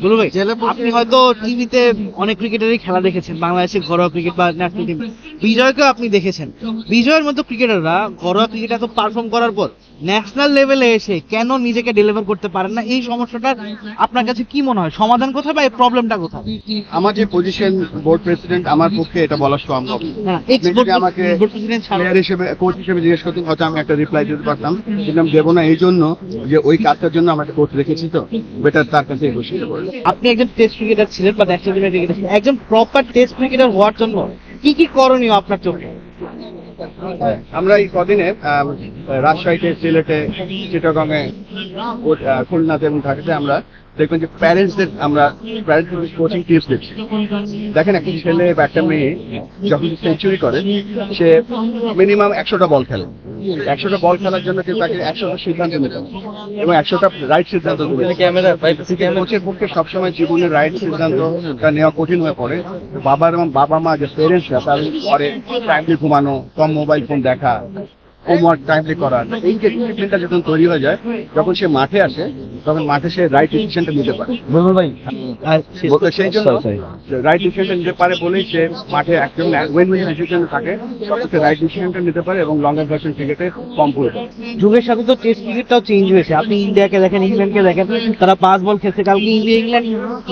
দুলু ভাই আপনি হয়তো টিভিতে অনেক ক্রিকেটারই খেলা দেখেছেন বাংলাদেশের ঘরোয়া ক্রিকেট বা ন্যাশনাল টিম বিজয়কেও আপনি দেখেছেন। বিজয়ের মতো ক্রিকেটাররা ঘরোয়া ক্রিকেট এত পারফর্ম করার পর ন্যাশনাল লেভেলে এসে কেন নিজেকে ডেলিভার করতে পারেন না? এই সমস্যাটার আপনার কাছে কি মনে হয়? সমাধান কোথায় বা এই প্রবলেমটা কোথায়? আমার যে পজিশন বোর্ড প্রেসিডেন্ট আমার পক্ষে এটা বলা সম্ভব। হ্যাঁ, আপনি যদি আমাকে প্রেসিডেন্ট প্লেয়ার হিসেবে কোচ হিসেবে জিজ্ঞেস করতেন হয়তো আমি একটা রিপ্লাই দিতে পারতাম। কিন্তু আমি দেবো না এই জন্য যে ওই কাজটার জন্য আমাকে কোচ রেখেছি তো বেটার তার কাছে বসে আপনি একজন টেস্ট ক্রিকেটার ছিলেন বা ন্যাশনাল টিমের ক্রিকেটার একজন প্রপার টেস্ট ক্রিকেটার হওয়ার জন্য কি কি করণীয় আপনার চোখে? আমরা এই কদিনে রাজশাহীতে সিলেটে চিটাগংয়ে খুলনাতে এবং ঢাকাতে আমরা দেখবেন যে প্যারেন্টসদের আমরা প্যারেন্টস কোচিং টিপস দিচ্ছি। দেখেন একটা ছেলে বা একটা মেয়ে যখন সেঞ্চুরি করে সে মিনিমাম একশোটা বল খেলে। একশোটা বল খেলার জন্য কেউ তাকে একশোটা সিদ্ধান্ত নিতে হবে এবং একশোটা রাইট সিদ্ধান্ত নিতে কোচের পক্ষে সবসময় জীবনের রাইট সিদ্ধান্তটা নেওয়া কঠিন হয়ে পড়ে। বাবার এবং বাবা মা যে পেরেন্টসরা তার ঘরে টাইমলি ঘুমানো কম মোবাইল ফোন দেখা। হোমওয়ার্ক টাইমলি করা এই যে ডিসিপ্লিনটা যখন তৈরি হয়ে যায় যখন সে মাঠে আসে তখন মাঠে সে রাইট ডিসিশনটা নিতে পারে ভাই সেই জন্য. রাইট ডিসিশনটা নিতে পারে বলেই সে মাঠে একদম উইন উইন ডিসিশনে থাকে সবথেকে রাইট ডিসিশনটা নিতে পারে এবং লঙ্গার ভার্সন ক্রিকেটে কম দেয়। যুগের সাথে তো টেস্ট ক্রিকেটটাও চেঞ্জ হয়েছে আপনি ইন্ডিয়াকে দেখেন ইংল্যান্ডকে দেখেন তারা পাঁচ বল খেলছে কালকে ইন্ডিয়া ইংল্যান্ড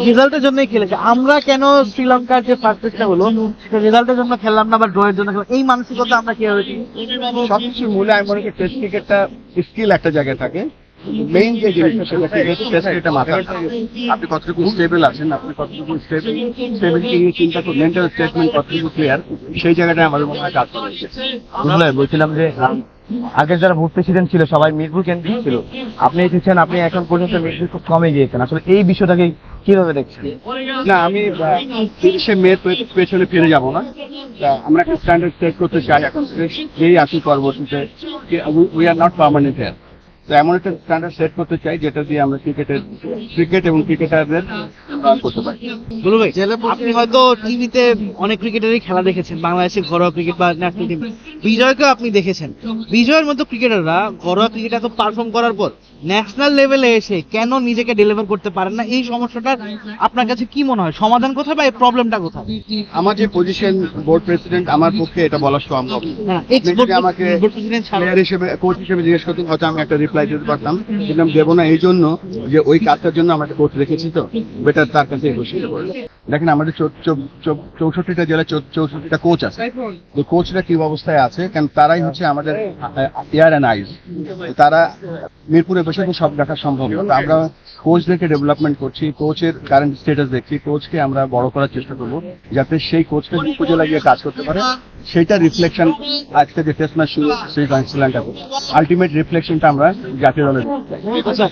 রেজাল্টের জন্যই খেলেছে আমরা কেন শ্রীলঙ্কার যে ফার্স্ট টেস্টটা হলো সেটা রেজাল্টের জন্য খেললাম না বা ড্রয়ের জন্য খেললাম এই মানসিকতা আমরা কীভাবে দিই? মূলে আমি মনে করি টেস্ট ক্রিকেটটা স্কিল একটা জায়গায় থাকে। মেইন যে জিনিসটা সেটা টেস্ট ক্রিকেটটা থাকে। আপনি কতটুকু স্টেবল আছেন আপনি কতটুকু স্টেবল স্টেবিলিটি নিয়ে চিন্তা করুন মেন্টাল স্টেটমেন্ট কতটুকু ক্লিয়ার সেই জায়গাটা আমাদের মনে হয় কাজ করছে বলছিলাম যে আগে যারা ভোট প্রেসিডেন্ট ছিল সবাই মিরপুর কেন্দ্রিক ছিল। আপনি এসেছেন আপনি এখন পর্যন্ত মিরপুর খুব কমে গিয়েছেন। আসলে এই বিষয়টাকে কীভাবে দেখছেন? না, আমি তিরিশে মে পেছনে ফিরে যাব না। আমরা একটা স্ট্যান্ডার্ড সেট করতে চাই। এখন যেই আসি পরবর্তীতে we are not permanent here তো এমন একটা স্ট্যান্ডার্ড সেট করতে চাই, যেটা দিয়ে আমরা ক্রিকেটের ক্রিকেট এবং ক্রিকেটারদের করতে পারি। ভাই আপনি হয়তো টিভিতে অনেক ক্রিকেটারই খেলা দেখেছেন বাংলাদেশের ঘরোয়া ক্রিকেট বা ন্যাশনাল টিম বিজয়কেও আপনি দেখেছেন। বিজয়ের মতো ক্রিকেটাররা ঘরোয়া ক্রিকেট এত পারফর্ম করার পর ন্যাশনাল লেভেলে এসে কেন নিজেকে ডেলিভার করতে পারেন না? এই সমস্যাটার আপনার কাছে কি মনে হয়? সমাধান কোথায় বা এই প্রবলেমটা কোথায়? আমার যে পজিশন বোর্ড প্রেসিডেন্ট আমার পক্ষে এটা বলা সম্ভব হ্যাঁ, আমাকে প্লেয়ার হিসেবে কোচ হিসেবে জিজ্ঞেস করতেন হয়তো আমি একটা রিপ্লাই দিতে পারতাম। কিন্তু আমি দেবো না এই জন্য যে ওই কাজটার জন্য আমাকে কোচ রেখেছি তো। বেটার তার কাছে দেখেন আমাদের চৌষট্টিটা জেলায় চৌ- চৌষট্টিটা কোচ আছে। তো কোচরা কি অবস্থায় আছে? কারণ তারাই হচ্ছে আমাদের এয়ার অ্যান্ড আইস তারা মিরপুরে বসে তো সব দেখা সম্ভব না। আমরা কোচদেরকে ডেভেলপমেন্ট করছি কোচের কারেন্ট স্টেটাস দেখছি। কোচকে আমরা বড় করার চেষ্টা করব, যাতে সেই কোচকে উপজেলা গিয়ে কাজ করতে পারে সেইটা রিফ্লেকশন আজকে যে টেস্ট ম্যাচ শুরু সেই শ্রীলঙ্কা আলটিমেট রিফ্লেকশনটা আমরা জাতীয় দলে দেখতে চাই।